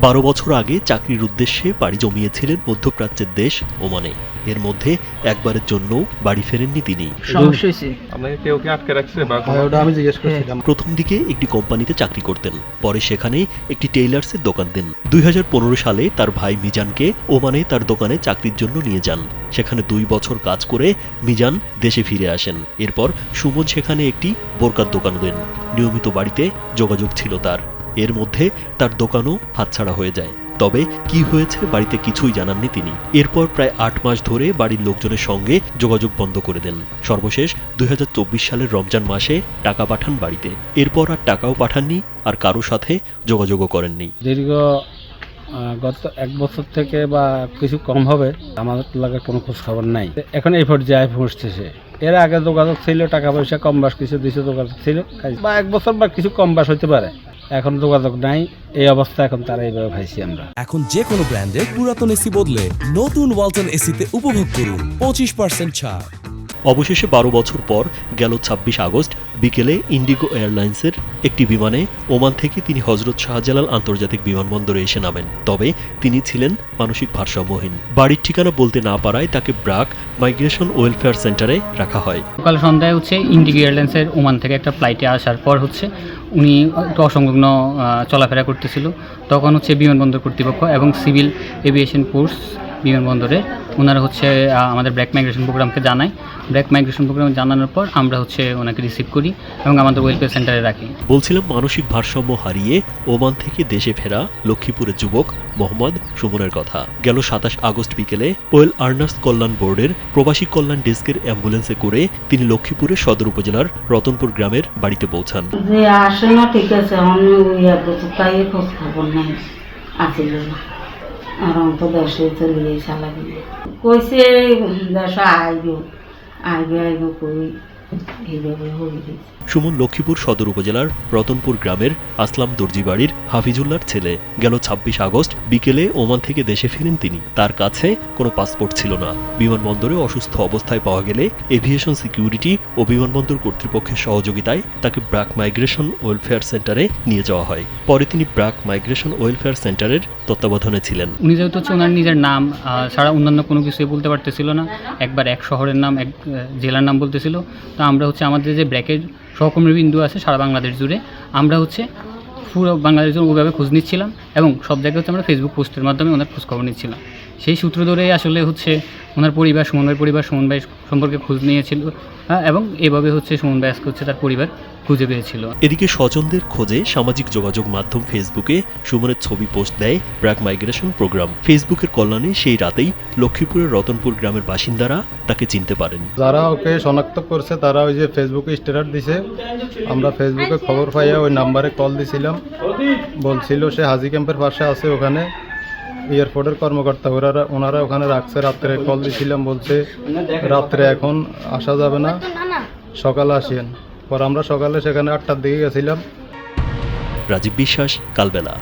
বারো বছর আগে চাকরির উদ্দেশ্যে বাড়ি জমিয়েছিলেন মধ্যপ্রাচ্যের দেশ ওমানে। এর মধ্যে একবারের জন্য বাড়ি ফেরেননি তিনি। হ্যাঁ ওটা আমি জিজ্ঞেস করছিলাম। প্রথম দিকে একটি কোম্পানিতে চাকরি করতেন পরে সেখানে একটি টেইলার্সের দোকান দেন। দুই হাজার পনেরো সালে তার ভাই মিজানকে ওমানে তার দোকানে চাকরির জন্য নিয়ে যান। সেখানে দুই বছর কাজ করে মিজান দেশে ফিরে আসেন। এরপর সুমন সেখানে একটি বোরকার দোকান দেন। নিয়মিত বাড়িতে যোগাযোগ ছিল তার। এর মধ্যে তার দোকানও হাতছাড়া হয়ে যায়। তবে কি হয়েছে বাড়িতে কিছুই জানাননি তিনি। এরপর প্রায় আট মাস ধরে বাড়ির লোকজনের সঙ্গে যোগাযোগ বন্ধ করে দেন। সর্বশেষ দু হাজার চব্বিশ সালের রমজান মাসে টাকা পাঠান বাড়িতে। এরপর আর টাকাও পাঠাননি আর কারও সাথে যোগাযোগও করেননি। দীর্ঘ গত এক বছর থেকে বা কিছু কম হবে আমাদের লাগে কোনো খোঁজ খবর নাই। এখন এই পর্যায়ে পৌঁছতেছে এর আগে যোগাযোগ ছিল, টাকা পয়সা কম বাস কিছু দিছে, যোগাযোগ ছিল। বা এক বছর বা কিছু কম বাস হইতে পারে। এখন যোগাযোগ নাই এই অবস্থা এখন তারা এইভাবে ভাইছি আমরা। এখন যে কোনো ব্র্যান্ডের পুরাতন এসি বদলে নতুন ওয়ালটন এসিতে উপভোগ করুন পঁচিশ পার্সেন্ট ছাড়। অবশেষে বারো বছর পর গেল ছাব্বিশ আগস্ট বিকেলে ইন্ডিগো এয়ারলাইন্সের একটি বিমানে ওমান থেকে তিনি হজরত শাহজালাল আন্তর্জাতিক বিমানবন্দরে এসে নামেন। তবে তিনি ছিলেন মানসিক ভারসাম্যহীন। বাড়ির ঠিকানা বলতে না পারায় তাকে ব্রাক মাইগ্রেশন ওয়েলফেয়ার সেন্টারে রাখা হয়। সকাল সন্ধ্যায় হচ্ছে ইন্ডিগো এয়ারলাইন্সের ওমান থেকে একটা ফ্লাইটে আসার পর হচ্ছে উনি একটু অসংলগ্ন চলাফেরা করতেছিল। তখন হচ্ছে বিমানবন্দর কর্তৃপক্ষ এবং সিভিল এভিয়েশন ফোর্স বিমানবন্দরে। ওনারা হচ্ছে আমাদের ব্র্যাক মাইগ্রেশন প্রোগ্রামকে জানায়। ব্র্যাক মাইগ্রেশন প্রোগ্রাম জানানোর পর আমরা হচ্ছে ওনাকে রিসিভ করি এবং আমাদের ওয়েলফেয়ার সেন্টারে রাখি। বলছিলাম মানসিক ভারসাম্য হারিয়ে ওমান থেকে দেশে ফেরা লক্ষ্মীপুরের যুবক মোহাম্মদ সুমনের কথা। গেল সাতাশ আগস্ট বিকেলে ওয়েল আর্নার্স কল্যাণ বোর্ডের প্রবাসী কল্যাণ ডেস্কের অ্যাম্বুলেন্সে করে তিনি লক্ষ্মীপুরের সদর উপজেলার রতনপুর গ্রামের বাড়িতে পৌঁছান। যে আসে না ঠিক আছে আমি ওই এক বছর তাই খোঁজ খবর নাই। আসিল না। আর তো দেশে চলিয়ে দিয়ে কইছে দেশ আইব। আইব আইব কই? সুমন লক্ষ্মীপুর সদর উপজেলার রতনপুর গ্রামের আসলাম দর্জি বাড়ির হাফিজুল্লার ছেলে। গেল ছাব্বিশ আগস্ট বিকেলে ওমান থেকে দেশে ফিরেন তিনি। তার কাছে কোনো পাসপোর্ট ছিল না। বিমানবন্দরে অসুস্থ অবস্থায় পাওয়া গেলে এভিয়েশন সিকিউরিটি ও বিমানবন্দর কর্তৃপক্ষের সহযোগিতায় তাকে ব্রাক মাইগ্রেশন ওয়েলফেয়ার সেন্টারে নিয়ে যাওয়া হয়। পরে তিনি ব্রাক মাইগ্রেশন ওয়েলফেয়ার সেন্টারের তত্ত্বাবধানে ছিলেন। উনি যেহেতু হচ্ছে ওনার নিজের নাম ছাড়া অন্যান্য কোনো কিছুই বলতে পারতেছিল না। একবার এক শহরের নাম, এক জেলার নাম বলতেছিল। তো আমরা হচ্ছে আমাদের যে ব্র্যাকের সহকর্মী বিন্দু আছে সারা বাংলাদেশ জুড়ে, আমরা হচ্ছে পুরো বাংলাদেশ জুড়ে ওইভাবে খোঁজ নিচ্ছিলাম এবং সব জায়গায় হচ্ছে আমরা ফেসবুক পোস্টের মাধ্যমে ওনার খোঁজখবর নিচ্ছিলাম। সেই সূত্র ধরেই আসলে হচ্ছে ওনার পরিবার সুমন ভাইয়ের পরিবার সুমন ভাই সম্পর্কে খোঁজ নিয়েছিল হ্যাঁ, এবং এভাবে হচ্ছে সুমন ভাই আজকে হচ্ছে তার পরিবার খুঁজে পেয়েছিল। এদিকে স্বজনদের খোঁজে সামাজিক যোগাযোগ মাধ্যম ফেসবুকে সুমনের ছবি পোস্ট দেয় ব্র্যাক মাইগ্রেশন প্রোগ্রাম। ফেসবুকের কল্যাণে সেই রাতেই লক্ষ্মীপুরের রতনপুর গ্রামের বাসিন্দারা তাকে চিনতে পারেন। যারা ওকে শনাক্ত করছে তারা ওই যে ফেসবুকে স্ট্যাটাস দিছে। আমরা ফেসবুকে খবর পাইয়া ওই নাম্বারে কল দিছিলাম। বলছিল সে হাজি ক্যাম্পের পাশে আছে ওখানে। এয়ারপোর্টের কর্মকর্তা ওরা ওনারা ওখানে রাখছে। রাত্রে কল দিয়েছিলাম বলছে, রাত্রে এখন আসা যাবে না। সকালে আসেন। পর আমরা সকালে সেখানে আটটার দিকে গেছিলাম। রাজীব বিশ্বাস, কালবেলা।